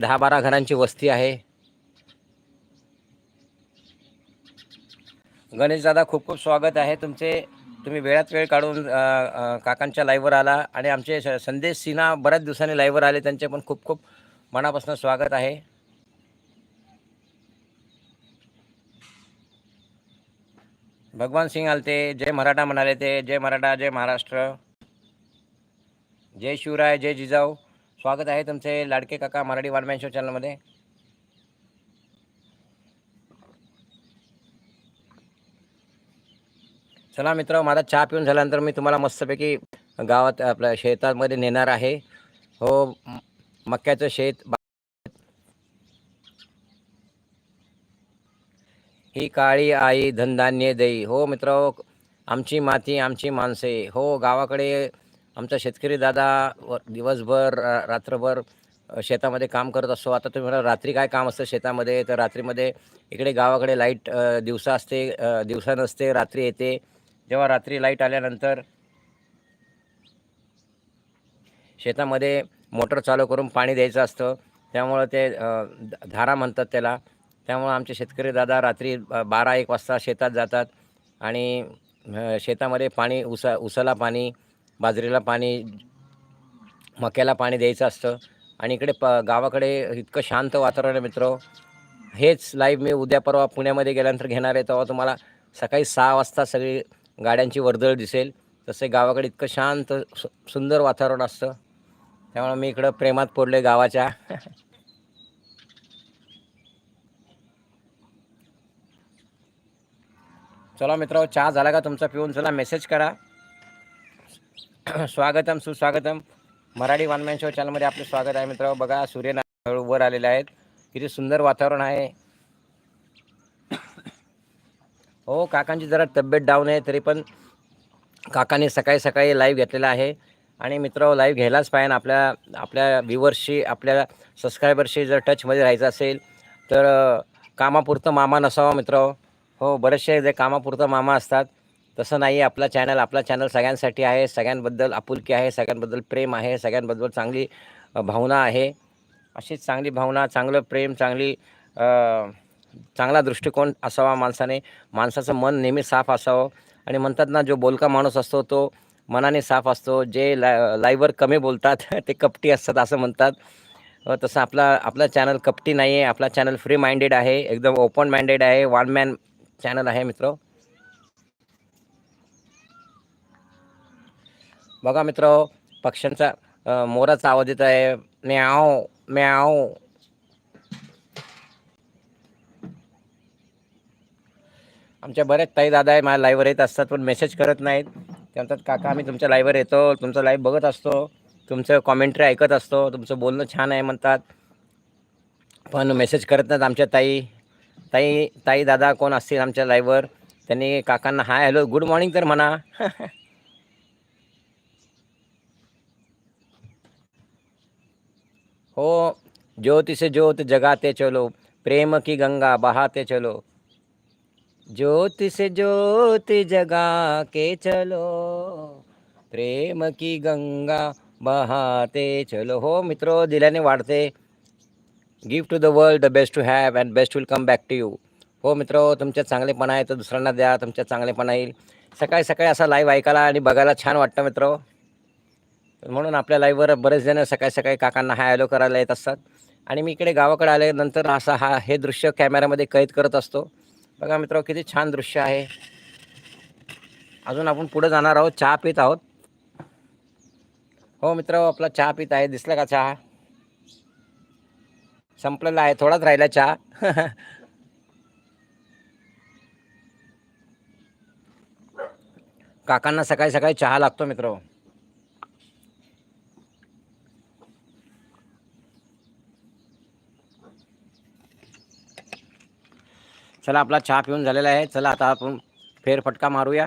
दहा बारा घरांची वस्ती आहे. गणेश दादा खूप खूप स्वागत आहे. तुमचे तुम्ही वेळात वेळ काढून काकांच्या लाईव्हवर आला आणि आमचे संदेश सिन्हा बऱ्याच दिवसांनी लाईव्हवर आले. त्यांचे पण खूप खूप मनापासून स्वागत आहे. भगवान सिंग आलते जय मराठा म्हणाले ते जय मराठा जय महाराष्ट्र. जय शिवराय जय जिजाऊ. स्वागत आहे तुमचे लाडके काका मराठी वारमॅन शो चॅनलमध्ये. चला मित्र माझा चहा पिऊन झाल्यानंतर मी तुम्हाला मस्तपैकी गावात आपल्या शेतामध्ये नेणार आहे. हो मक्याचं शेत. ही काळी आई धनधान्य देई. हो मित्र आमची माती आमची माणसे. हो गावाकडे आमचा शेतकरी दादा व- दिवसभर रा- रात्रभर शेतामध्ये काम करत असतो. आता तुम्ही म्हणा रात्री काय काम असतं शेतामध्ये? तर रात्रीमध्ये इकडे गावाकडे लाइट दिवसा असते दिवसा नसते रात्री येते. जेव्हा रात्री लाइट आल्यानंतर शेतामध्ये मोटर चालू करून पाणी द्यायचं असतं. त्यामुळं ते धारा म्हणतात त्याला. त्यामुळं आमचे शेतकरी दादा रात्री बारा एक वाजता शेतात जातात आणि शेतामध्ये पाणी उसा उसाला पाणी बाजरीला पाणी मक्याला पाणी द्यायचं असतं. आणि इकडे प गावाकडे इतकं शांत वातावरण आहे मित्र. हेच लाईव्ह मी उद्या परवा पुण्यामध्ये गेल्यानंतर घेणार आहे तेव्हा तुम्हाला सकाळी सहा वाजता सगळी गाड्यांची वर्दळ दिसेल. तसे गावाकडे इतकं शांत सु सुंदर वातावरण असतं. त्यामुळे मी इकडं प्रेमात पडले गावाच्या. चला मित्र चहा झाला का तुमचा? पिऊन चला मेसेज करा. स्वागतम सुस्वागतम. मराठी वानमॅन शो चॅनलमध्ये आपले स्वागत आहे मित्र बघा सूर्यनारायण वर आलेले आहेत. किती सुंदर वातावरण आहे. हो काकांची जरा तब्येत डाऊन आहे तरी पण काकांनी सकाळी सकाळी लाईव्ह घेतलेला आहे. आणि मित्र लाईव्ह घ्यायलाच पाहिजे. आपल्या आपल्या व्ह्युवर्सशी आपल्या सबस्क्रायबरशी जर टचमध्ये राहायचं असेल तर कामापुरतं मामा नसावा मित्र हो बरेचसे जे कामापुरतं मामा असतात तसं नाही आपला चॅनल आपला चॅनल सगळ्यांसाठी आहे. सगळ्यांबद्दल आपुलकी आहे. सगळ्यांबद्दल प्रेम आहे. सगळ्यांबद्दल चांगली भावना आहे. अशीच चांगली भावना चांगलं प्रेम चांगली चांगला दृष्टिकोन असावा माणसाने. माणसाचं मन नेहमी साफ असावं. आणि म्हणतात ना जो बोलका माणूस असतो तो मनाने साफ असतो. जे ला लाईव्हवर कमी बोलतात ते कपटी असतात असं म्हणतात. तसं आपला आपला चॅनल कपटी नाही आहे आपला चॅनल फ्री माइंडेड आहे. एकदम ओपन माइंडेड आहे. वन मॅन चॅनल आहे मित्र. बघा मित्र पक्ष्यांचा मोराचा आवाज येत आहे. म्याव म्याव आमच्या बऱ्याच ताई दादा आहे माझ्या लाईव्हवर येत असतात पण मेसेज करत नाहीत. ते म्हणतात काका आम्ही तुमच्या लाईव्हवर येतो तुमचं लाईव्ह बघत असतो. तुमचं कॉमेंट्री ऐकत असतो. तुमचं बोलणं छान आहे म्हणतात. पण मेसेज करत नाहीत आमच्या ताई. ताई ताई दादा कोण असतील आमच्या लाईव्हवर त्यांनी काकांना हाय हॅलो गुड मॉर्निंग तर म्हणा. हो ज्योति से ज्योत जगाते चलो प्रेम की गंगा बहाते चलो। ज्योति से ज्योति जगा के चलो प्रेम की गंगा बहाते चलो। हो मित्रो दिल्याने वाढते। Gift to the world the best to have and best will come back to you हो मित्र तुमच्या चांगलेपणा आहे तर दुसऱ्यांना द्या तुमच्या चांगलेपणा येईल। सकाळी सकाळी असा लाईव्ह ऐकायला आणि बघायला छान वाटतं मित्र। म्हणून आपल्या लाईव्हवर बरेच जण सकाळी सकाळी काकांना हा हॅलो करायला येत असतात. आणि मी इकडे गावाकडे आल्यानंतर असा हा हे दृश्य कॅमेऱ्यामध्ये कैद करत असतो. बघा मित्र किती छान दृश्य आहे. अजून आपण पुढे जाणार आहोत. चहा पित आहोत. हो मित्र आपला चहा पित आहे. दिसला का चहा? संपलेला आहे. थोडाच राहिला चहा. काकांना सकाळी सकाळी चहा लागतो मित्र. चला आपला चहा पिऊन झालेला आहे. चला आता आपण फेरफटका मारूया.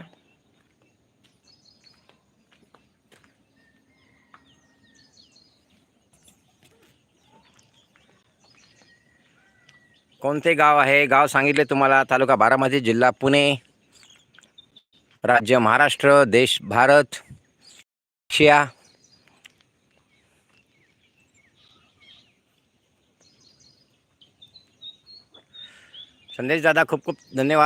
कोणते गाव आहे? गाव सांगितले तुम्हाला. तालुका बारामती जिल्हा पुणे. राज्य महाराष्ट्र देश भारत शिया संदेश दादा खूप खूप धन्यवाद.